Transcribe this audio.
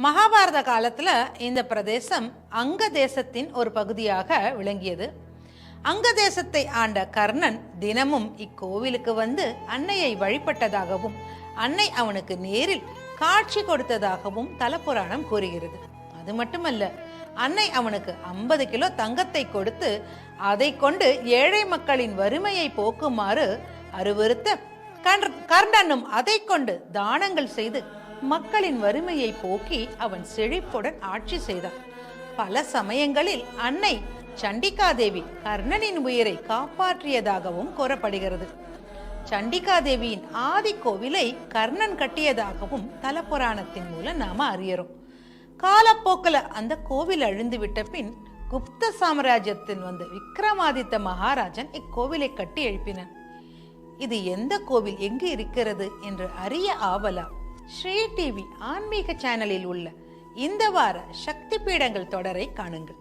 மகாபாரத காலத்தில் இந்த பிரதேசம் அங்க தேசத்தின் ஒரு பகுதியாக விளங்கியது. அங்க தேசத்தை ஆண்ட கர்ணன் தினமும் இக்கோவிலுக்கு வந்து அன்னையை வழிபட்டதாகவும் அன்னை அவனுக்கு நேரில் காட்சி கொடுத்ததாகவும் தலப்புராணம் கூறுகிறது. அது மட்டுமல்ல அன்னை அவனுக்கு ஐம்பது கிலோ தங்கத்தை கொடுத்து அதை கொண்டு ஏழை மக்களின் வறுமையை போக்குமாறு அறிவுறுத்த கர்ணனும் அதை கொண்டு தானங்கள் செய்து மக்களின் வறுமையை போக்கி அவன் செழிப்புடன் ஆட்சி செய்தான். பல சமயங்களில் அன்னை சண்டிகாதேவி கர்ணனின் உயிரை காப்பாற்றியதாகவும் கூறப்படுகிறது. சண்டிகாதேவியின் ஆதி கோவிலை கர்ணன் கட்டியதாகவும் தலபுராணத்தின் மூலம் நாம அறியறோம். காலப்போக்கில் அந்த கோவில் அழிந்துவிட்ட பின் குப்த சாம்ராஜ்யத்தின் வந்த விக்ரமாதித்த மகாராஜன் இக்கோவிலை கட்டி எழுப்பினான். இது எந்த கோவில் எங்கு இருக்கிறது என்று அறிய ஆவலா? ஸ்ரீ டிவி ஆன்மீக சேனலில் உள்ள இந்த வார சக்தி பீடங்கள் தொடரை காணுங்கள்.